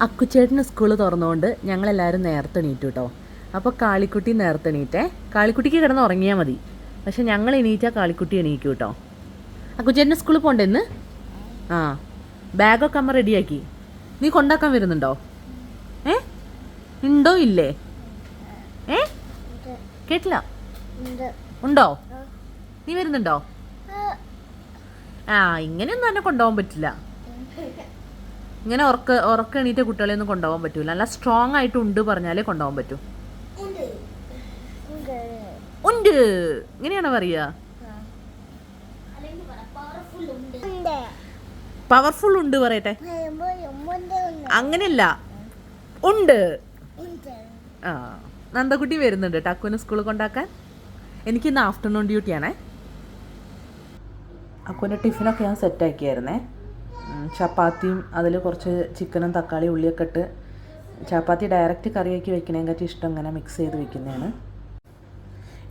അക്കുച്ചേട്ടന് school തുറന്നുകൊണ്ട് ഞങ്ങളെല്ലാവരും നേരത്തെ എണീറ്റു കേട്ടോ അപ്പോൾ കാളിക്കുട്ടി നേരത്തെ എണീറ്റേ. കാളിക്കുട്ടിക്ക് കിടന്ന് ഉറങ്ങിയാൽ മതി. പക്ഷെ ഞങ്ങൾ എണീറ്റാൽ കാളിക്കുട്ടി എണീക്കും കേട്ടോ അക്കുച്ചേട്ടന് സ്കൂളിൽ പോകണ്ടെന്ന് ഇന്ന്? ആ. ബാഗൊക്കെ അമ്മ റെഡിയാക്കി. നീ കൊണ്ടാക്കാൻ വരുന്നുണ്ടോ? ഏ? ഉണ്ടോ ഇല്ലേ? ഏ? കേട്ടില്ല? ഉണ്ടോ. നീ വരുന്നുണ്ടോ? ആ ഇങ്ങനെയൊന്നും എന്നെ കൊണ്ടുപോകാൻ പറ്റില്ല. ഇങ്ങനെ ഉറക്ക ഉറക്ക എണീറ്റ കുട്ടികളെ ഒന്നും കൊണ്ടുപോകാൻ പറ്റൂല. നല്ല സ്ട്രോങ് ആയിട്ട് ഉണ്ട് പറഞ്ഞാലേ കൊണ്ടുപോകാൻ പറ്റൂ. ഉണ്ട്. ഇങ്ങനെയാണോ പറയാ പവർഫുൾ ഉണ്ട്. പറയട്ടെ. അങ്ങനെയല്ല. ഉണ്ട്. ആ. നന്ദകുട്ടി വരുന്നുണ്ട് ടക്കുവിന് സ്കൂളിൽ കൊണ്ടാക്കാൻ. എനിക്ക് ഇന്ന് ആഫ്റ്റർനൂൺ ഡ്യൂട്ടിയാണേ അക്കുവിന്റെ ടിഫിനൊക്കെ ഞാൻ സെറ്റാക്കിയായിരുന്നേ ചപ്പാത്തിയും അതിൽ കുറച്ച് ചിക്കനും തക്കാളി ഉള്ളിയൊക്കെ ഇട്ട് ചപ്പാത്തി ഡയറക്റ്റ് കറിയാക്കി വെക്കണേക്കാട്ടി ഇഷ്ടം ഇങ്ങനെ മിക്സ് ചെയ്ത് വെക്കുന്നതാണ്.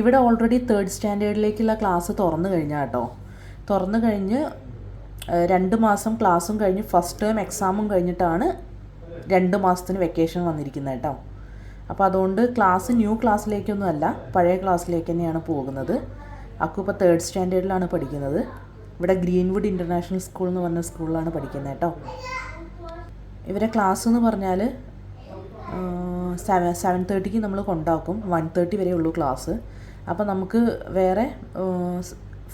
ഇവിടെ ഓൾറെഡി തേർഡ് സ്റ്റാൻഡേർഡിലേക്കുള്ള ക്ലാസ് തുറന്നു കഴിഞ്ഞാൽ കേട്ടോ തുറന്നു കഴിഞ്ഞ് രണ്ട് മാസം ക്ലാസ്സും കഴിഞ്ഞ് ഫസ്റ്റ് ടേം എക്സാമും കഴിഞ്ഞിട്ടാണ് രണ്ട് മാസത്തിന് വെക്കേഷൻ വന്നിരിക്കുന്നത് കേട്ടോ അപ്പോൾ അതുകൊണ്ട് ക്ലാസ് ന്യൂ ക്ലാസ്സിലേക്കൊന്നും അല്ല പഴയ ക്ലാസ്സിലേക്ക് തന്നെയാണ് പോകുന്നത്. അക്കു ഇപ്പോൾ തേർഡ് സ്റ്റാൻഡേർഡിലാണ് പഠിക്കുന്നത്. ഇവിടെ ഗ്രീൻവുഡ് ഇന്റർനാഷണൽ സ്കൂൾ എന്ന് പറഞ്ഞ സ്കൂളിലാണ് പഠിക്കുന്നത് കേട്ടോ ഇവരെ ക്ലാസ് എന്ന് പറഞ്ഞാൽ സെവൻ സെവൻ തേർട്ടിക്ക് നമ്മൾ കൊണ്ടാക്കും. വൺ തേർട്ടി വരെ ഉള്ളൂ ക്ലാസ് അപ്പോൾ നമുക്ക് വേറെ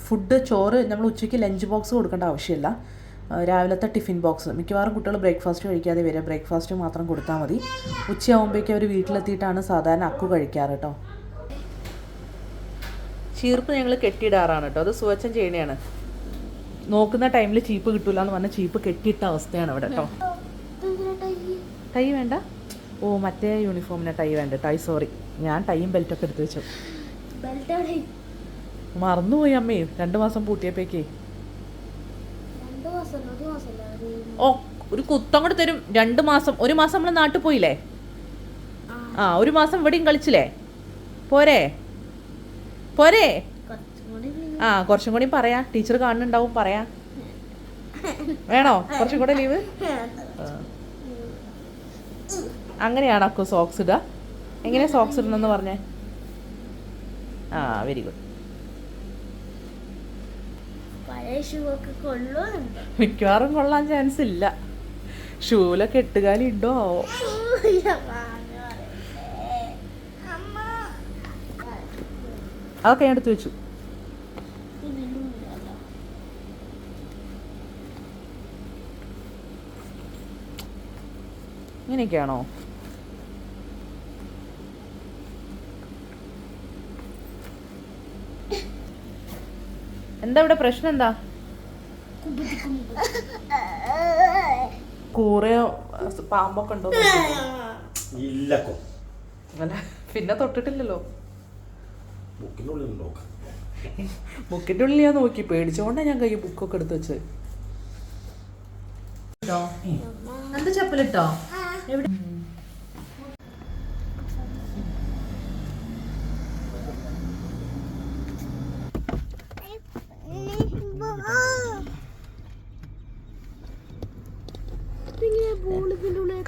ഫുഡ് ചോറ് നമ്മൾ ഉച്ചയ്ക്ക് ലഞ്ച് ബോക്സ് കൊടുക്കേണ്ട ആവശ്യമില്ല. രാവിലത്തെ ടിഫിൻ ബോക്സ് മിക്കവാറും കുട്ടികൾ ബ്രേക്ക്ഫാസ്റ്റ് കഴിക്കാതെ വരിക. ബ്രേക്ക്ഫാസ്റ്റ് മാത്രം കൊടുത്താൽ മതി. ഉച്ചയാകുമ്പോഴേക്കും അവർ വീട്ടിലെത്തിയിട്ടാണ് സാധാരണ അക്കു കഴിക്കാറ് കേട്ടോ ചീർപ്പ് ഞങ്ങൾ കെട്ടിയിടാറാണ് കേട്ടോ അത് സുവച്ചം ചെയ്യണയാണ് നോക്കുന്ന ടൈമിൽ ചീപ്പ് കിട്ടൂല എന്ന് പറഞ്ഞാൽ ചീപ്പ് കെട്ടിയിട്ട അവസ്ഥയാണ് ഇവിടെ കേട്ടോ ടൈ? വേണ്ട. ഓ മറ്റേ യൂണിഫോമിന് ടൈ വേണ്ട. ടൈ സോറി ഞാൻ ടൈയും ബെൽറ്റൊക്കെ എടുത്ത് വെച്ചു. മറന്നുപോയി അമ്മേ. രണ്ട് മാസം പൂട്ടിയപ്പോഴേക്കേ ഓ ഒരു കുത്തം കൂടെ തരും. രണ്ട് മാസം. ഒരു മാസം നമ്മൾ നാട്ടിൽ പോയില്ലേ? ആ ഒരു മാസം ഇവിടെയും കളിച്ചില്ലേ? പോരെ? പോരെ? ആ കുറച്ചും കൂടി പറയാ. ടീച്ചർ കാണുന്നുണ്ടാവും പറയാ. വേണോ? കുറച്ചും കൂടെ ലീവ്? അങ്ങനെയാണ് അക്കു സോക്സ് ഇടുക. എങ്ങനെ സോക്സ് ഇടണമെന്ന് പറഞ്ഞേ? ആ വെരി ഗുഡ് മിക്കവാറും കൊള്ളാൻ ചാൻസ് ഇല്ല. ഷൂലൊക്കെ എട്ടുകാലി ഉണ്ടോ അതൊക്കെ ഞാൻ എടുത്തു വെച്ചു. ഇങ്ങനെയൊക്കെയാണോ എന്താ ഇവിടെ പ്രശ്നം എന്താ? കൂറയോ പാമ്പൊക്കെ ഉണ്ടോ? ഇല്ല അല്ല പിന്നെ തൊട്ടിട്ടില്ലല്ലോ. ബുക്കിന്റെ ഉള്ളിൽ ഞാൻ നോക്കി പേടിച്ചോണ്ടാ ഞാൻ കൈ ബുക്കൊക്കെ എടുത്ത് വെച്ചത്. എന്താ ചപ്പലിട്ടോ? എവിടെ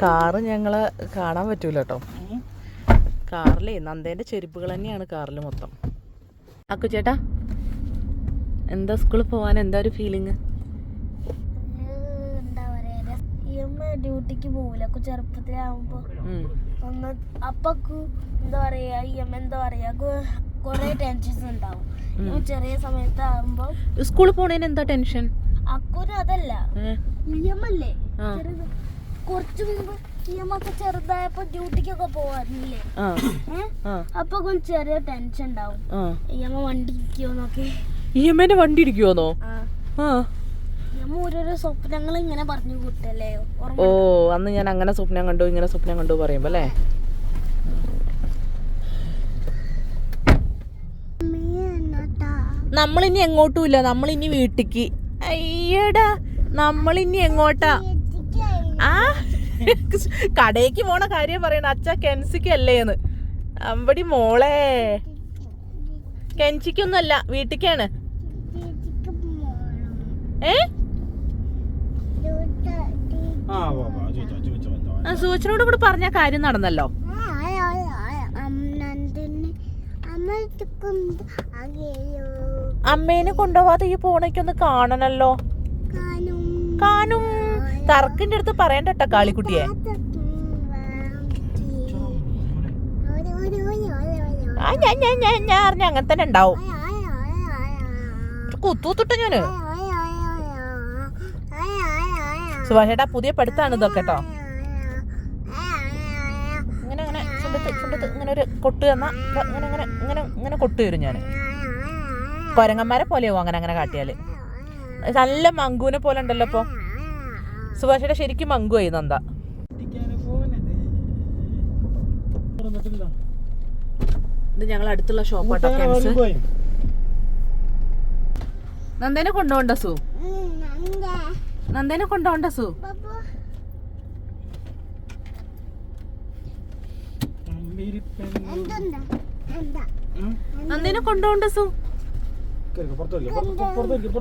കാറ് ഞങ്ങൾ കാണാൻ പറ്റൂല കേട്ടോ. കാറിലേ നന്ദേന്റെ ചെരുപ്പുകൾ തന്നെയാണ് കാറിൽ മൊത്തം. അക്കു ചേട്ടാ എന്താ സ്കൂളിൽ പോവാൻ എന്താ ഒരു ഫീലിംഗ് എന്താ പറയാ ഈ അമ്മ ഡ്യൂട്ടിക്ക് പോവില്ല അക്കു ചെറുപ്പത്തിലാവുമ്പോ ഒന്ന് അപ്പക്കു എന്താ പറയാ ഈ അമ്മ എന്താ പറയാ കൊറേ ടെൻഷൻസ് ഉണ്ടാവും ചെറിയ സമയത്താവുമ്പോ സ്കൂളിൽ പോണേന് എന്താ ടെൻഷൻ അക്കുന് അതല്ല. നിയമല്ലേ കുറച്ചു മുമ്പ് നിയമൊക്കെ ചെറുതായപ്പോ ഡ്യൂട്ടിക്കൊക്കെ പോവാറില്ലേ? അപ്പൊ ചെറിയ ടെൻഷൻ ഉണ്ടാവും ഇയമ്മ വണ്ടി ഇരിക്കുമോന്നൊക്കെ ഇ എം വണ്ടി ഇരിക്കുവോന്നോ? ആ. ഓരോരോ സ്വപ്നങ്ങൾ ഇങ്ങനെ പറഞ്ഞു കൂട്ടല്ലേ? ഓ അന്ന് ഞാൻ അങ്ങനെ സ്വപ്നം കണ്ടു ഇങ്ങനെ സ്വപ്നം കണ്ടു പറയുമ്പോ അല്ലേ? നമ്മളിനി എങ്ങോട്ടും ഇല്ല നമ്മളിനി വീട്ടിക്ക്. അയ്യടാ നമ്മളിനി എങ്ങോട്ടാ? ആ? കടയ്ക്ക് പോണ കാര്യം പറയണ അച്ഛ കെൻസിക്ക് അല്ലേന്ന് അമ്പടി മോളെ. കെൻസിക്കൊന്നുമല്ല വീട്ടിക്കാണ് ഏ ആ വാ വാ ചോദിച്ചോ ചോദിച്ചോ എന്താ ആ സൂചനോട് കൂടെ പറഞ്ഞ കാര്യം നടന്നല്ലോ. അമ്മേനെ കൊണ്ടുപോവാതെ ഈ പോണേക്കൊന്ന് കാണണല്ലോ. കാണും. തർക്കിന്റെ അടുത്ത് പറയണ്ട കേട്ടോ കാളിക്കുട്ടിയെ. ആ ഞാൻ ഞാൻ ഞാൻ ഞാൻ അറിഞ്ഞ അങ്ങനെ തന്നെ ഉണ്ടാവും. കുത്തൂത്തിട്ട ഞാൻ. സുഭാഷേട്ടാ പുതിയ പഠിത്താണ് ഇതൊക്കെ കേട്ടോ ഇങ്ങനെ അങ്ങനെ ചുണ്ടത്ത് ചുണ്ടത്ത് ഇങ്ങനെ ഒരു കൊട്ട് തന്ന അങ്ങനെ അങ്ങനെ ഇങ്ങനെ ഇങ്ങനെ കൊട്ട് വരും ഞാൻ കൊരങ്ങന്മാരെ പോലെയാവും അങ്ങനെ അങ്ങനെ കാട്ടിയാൽ നല്ല മങ്കുവിനെ പോലെ ഉണ്ടല്ലോ ഇപ്പോൾ സുഭാഷയുടെ ശരിക്കും മങ്കു ആയി നന്ദ. ഇത് ഞങ്ങൾ അടുത്തുള്ള ഷോപ്പാട്ടോ നന്ദനെ നന്ദേനെ കൊണ്ടുപോണ്ട സു? നന്ദേനെ കൊണ്ടുപോണ്ട സു? നന്ദേനെ കൊണ്ടുപോണ്ട സു.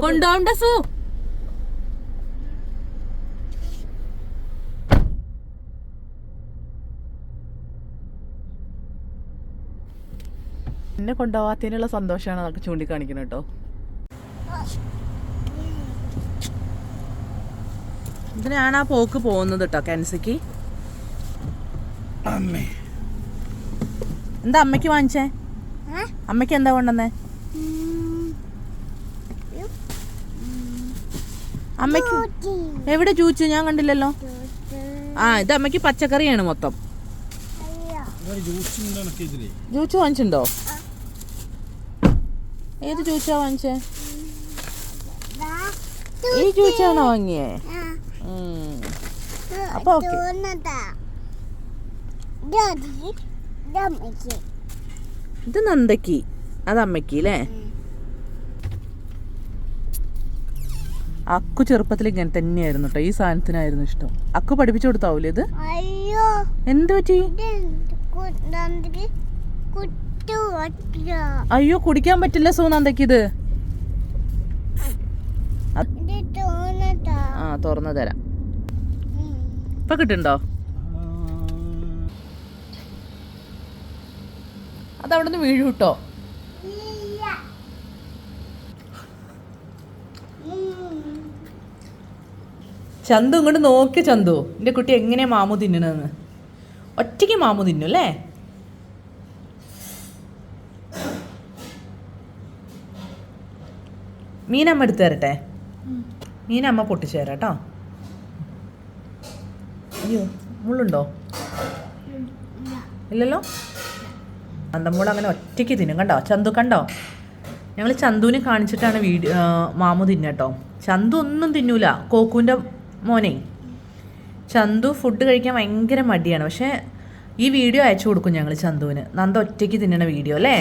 കൊണ്ടുപോണ്ട സു. എന്നെ കൊണ്ടുപോകാത്തതിനുള്ള സന്തോഷമാണ് അതൊക്കെ ചൂണ്ടിക്കാണിക്കുന്നത് കേട്ടോ. ഇതിനാണ് ആ പോക്ക് പോകുന്നത് കേട്ടോ കെൻസിക്ക്? അമ്മേ. എന്താ അമ്മയ്ക്ക് വാങ്ങിച്ചേ? അമ്മയ്ക്ക് എന്താ കൊണ്ടുവന്നേ? അമ്മയ്ക്ക് എവിടെ ചൂച്ചു ഞാൻ കണ്ടില്ലല്ലോ. ആ ഇത് അമ്മയ്ക്ക് പച്ചക്കറിയാണ് മൊത്തം. ജൂച്ചു വാങ്ങിച്ചിട്ടുണ്ടോ? ഏത് ജൂച്ചാ വാങ്ങിച്ചേ? ഈ ജൂച്ചാണോ വാങ്ങിയേ. അപ്പൊ ഓക്കെ. ഇത് നന്ദക്കി അത് അമ്മയ്ക്ക് അല്ലേ അക്കു ചെറുപ്പത്തിൽ ഇങ്ങനെ തന്നെയായിരുന്നു കേട്ടോ ഈ സാധനത്തിനായിരുന്നു ഇഷ്ടം. അക്കു പഠിപ്പിച്ചു കൊടുത്താവൂലേ ഇത്? അയ്യോ. എന്ത് പറ്റി? അയ്യോ കുടിക്കാൻ പറ്റില്ല സോ നന്ദക്ക് ഇത്. ആ തുറന്നു തരാം. ഇപ്പൊ കിട്ടുണ്ടോ? അത് അവിടെ നിന്ന് വീഴും കേട്ടോ ചന്തു ഇങ്ങോട്ട് നോക്കി ചന്തു. എന്റെ കുട്ടി എങ്ങനെ മാമു തിന്നണെന്ന് ഒറ്റയ്ക്ക് മാമു തിന്നു അല്ലേ? മീനമ്മ എടുത്തു തരട്ടെ. മീനമ്മ പൊട്ടിച്ചു തരാം കേട്ടോ അയ്യോ മുള്ളുണ്ടോ ഇല്ലല്ലോ? അന്തമ്മൂട് അങ്ങനെ ഒറ്റയ്ക്ക് തിന്നും. കണ്ടോ? ചന്തു കണ്ടോ? ഞങ്ങൾ ചന്തുവിനെ കാണിച്ചിട്ടാണ് വീഡിയോ മാമു തിന്നട്ടോ ചന്തു ഒന്നും തിന്നൂല. കോക്കുവിന്റെ മോനെ. ചന്തു ഫുഡ് കഴിക്കാൻ ഭയങ്കര മടിയാണ്. പക്ഷേ ഈ വീഡിയോ അയച്ചു കൊടുക്കും ഞങ്ങൾ ചന്തുവിന്. നന്ദ ഒറ്റയ്ക്ക് തിന്നണ വീഡിയോ അല്ലേ?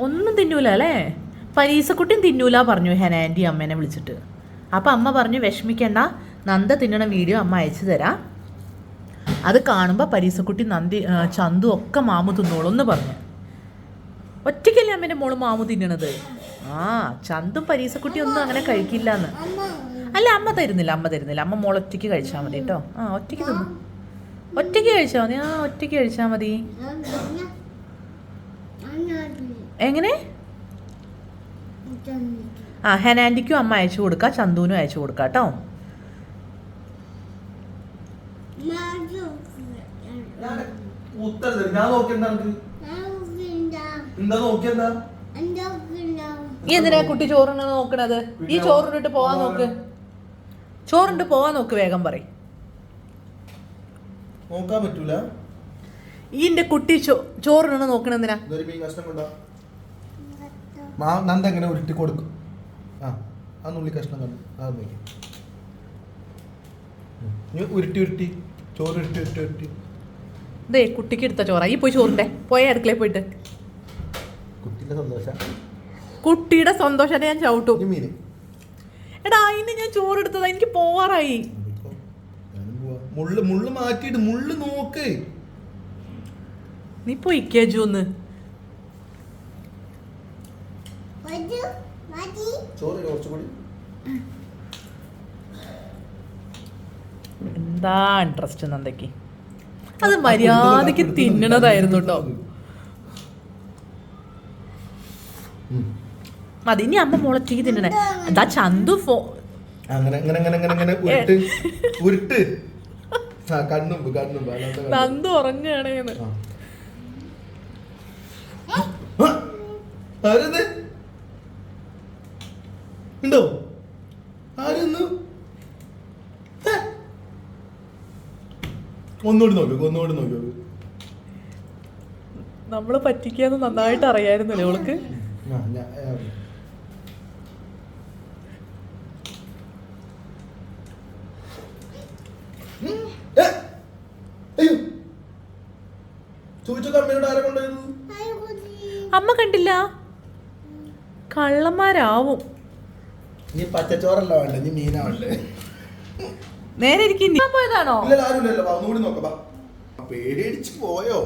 ഒന്നും തിന്നൂല അല്ലേ? പരീസക്കുട്ടിയും തിന്നൂല പറഞ്ഞു ഹെനാന്റി അമ്മേനെ വിളിച്ചിട്ട്. അപ്പം അമ്മ പറഞ്ഞു വിഷമിക്കണ്ട. നന്ദ തിന്നണ വീഡിയോ അമ്മ അയച്ചു തരാം. അത് കാണുമ്പോൾ പരീസക്കുട്ടി നന്ദി ചന്തു ഒക്കെ മാമു തിന്നോളൂ എന്ന് പറഞ്ഞു. ഒറ്റയ്ക്കല്ലേ അമ്മേന്റെ മോൾ മാമു തിന്നണത്? ആ ചന്തും പരീസക്കുട്ടി ഒന്നും അങ്ങനെ കഴിക്കില്ല എന്ന് അല്ല അമ്മ തരുന്നില്ല അമ്മ തരുന്നില്ല. അമ്മ മോൾ ഒറ്റയ്ക്ക് കഴിച്ചാൽ മതി കേട്ടോ. ആ ഒറ്റയ്ക്ക് തിന്നു. ഒറ്റയ്ക്ക് കഴിച്ചാൽ മതി. ആ ഒറ്റയ്ക്ക് കഴിച്ചാൽ മതി. എങ്ങനെ? ആ ഹെനാൻഡിക്കും അമ്മ അയച്ചു കൊടുക്കുക ചന്തുവിനും അയച്ചു കൊടുക്കാം കേട്ടോ. ഉത്തരം തരും. ഞാൻ നോക്കിയെന്താ നിനക്ക്? എന്താ നോക്കിയെന്താ ഈ എന്തിനാ കുട്ടി ചോറിന് നോക്കണത്? ഈ ചോറിനിട്ട് പോവാൻ നോക്ക്. ചോറിട്ട് പോവാൻ നോക്ക് വേഗം പറയും. നോക്കാൻ പറ്റൂല. ഈ എന്റെ കുട്ടി ചോറിനാണ് ചോറിന് നോക്കണെന്തിനാ നന്ദ എങ്ങനെ ഉരുട്ടി കൊടുക്കും. ആ ആ നുള്ളി കഷ്ണം കണ്ടു. നോക്കി. ഉരുട്ടി ഉരുട്ടി. ചോറ് ഉരുട്ടി ഉരുട്ടി ഉരുട്ടി. ദേ കുട്ടിക്ക് എടുത്ത ചോറ. ഈ പോയി ചോറിന്റെ. പോയ അടുക്കളയിൽ പോയിട്ട്. കുട്ടിയുടെ സന്തോഷം. സന്തോഷത്തെ ഞാൻ ചവിട്ടും. എടാ അതിന് ഞാൻ ചോറ് എടുത്തതാ എനിക്ക് പോവാറായി. മുള്ള് മുള്ള് മാറ്റിയിട്ട് മുള്ള് നോക്ക്. നീ പൊയ്ക്കേജു ഒന്ന്. ചോറ് കുറച്ചുകൂടി? എന്താ ഇൻട്രസ്റ്റ് നന്ദയ്ക്ക് അത് മര്യാദയ്ക്ക് തിന്നണതായിരുന്നു കേട്ടോ. അത് ഇനി അമ്മ മുളച്ചേക്ക് തിന്നണേ. എന്താ ചന്തു ഫോ അങ്ങനെ അങ്ങനെ അങ്ങനെ അങ്ങനെ അങ്ങനെ ഉരുട്ട് ഉരുട്ട് ആ കണ്ണുമ്പ് കണ്ണുമ്പ് അല്ലാത്ത കണ്ണുമ്പ്. നന്ദു ഉറങ്ങുകയാണേന്ന് ആ. ആ, ആരത് ഉണ്ടോ ആരെന്ന് ഹേ. ഒന്നുകൂടി നോക്കൂ ഒന്നുകൂടി നോക്കൂ. നമ്മൾ പറ്റിക്കാന്ന് നന്നായിട്ട് അറിയായിരുന്നല്ലേ അവൾക്ക് അമ്മ കണ്ടില്ല. കള്ളന്മാരാവും. നീ പച്ചച്ചോറല്ല വേണ്ട? നീ മീനാ വേണ്ടേ? നേരെ പോയതാണോ? പോയോ?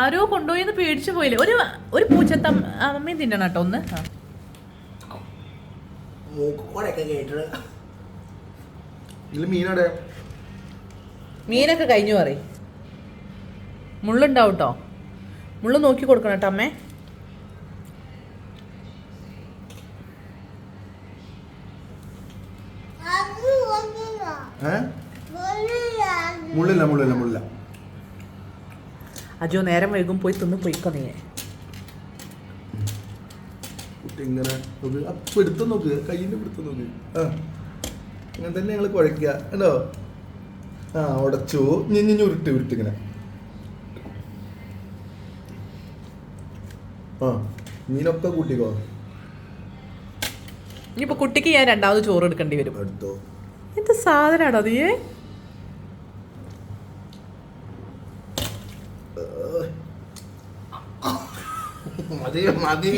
ആരോ കൊണ്ടുപോയെന്ന് പേടിച്ചു പോയില്ലേ? ഒരു ഒരു പൂച്ചത്ത അമ്മയും തിന്നണം കേട്ടോ ഒന്ന്. മീനൊക്കെ കഴിഞ്ഞു പറയും. മുള്ളുണ്ടാവും കേട്ടോ മുള്ളു നോക്കി കൊടുക്കണം കേട്ടോ അമ്മേ. ഏ? മുള്ളില്ല മുള്ളില്ല മുള്ളില്ല. അജോ നേരം വൈകും പോയി തിന്ന് പോയിക്കോ നീ ഇങ്ങനെ നോക്ക്. ആ പിടുത്തം നോക്ക്. കയ്യിന്റെ പിടുത്തം നോക്ക്. ആ. അങ്ങനെ തന്നെ ഞങ്ങൾ കുഴക്കുക കേട്ടോ ആ ഉടച്ചു. ഞെഞ്ഞു ഉരുട്ട് ഉരുട്ട് ഇങ്ങനെ. ആ നീനൊക്കെ കൂട്ടിക്കോ? ഇനിയിപ്പോ കുട്ടിക്ക് ഞാൻ രണ്ടാമത് ചോറ് എടുക്കേണ്ടി വരും. എടുത്തോ. എന്ത് സാധനമാണോ നീയേ മതി മതി.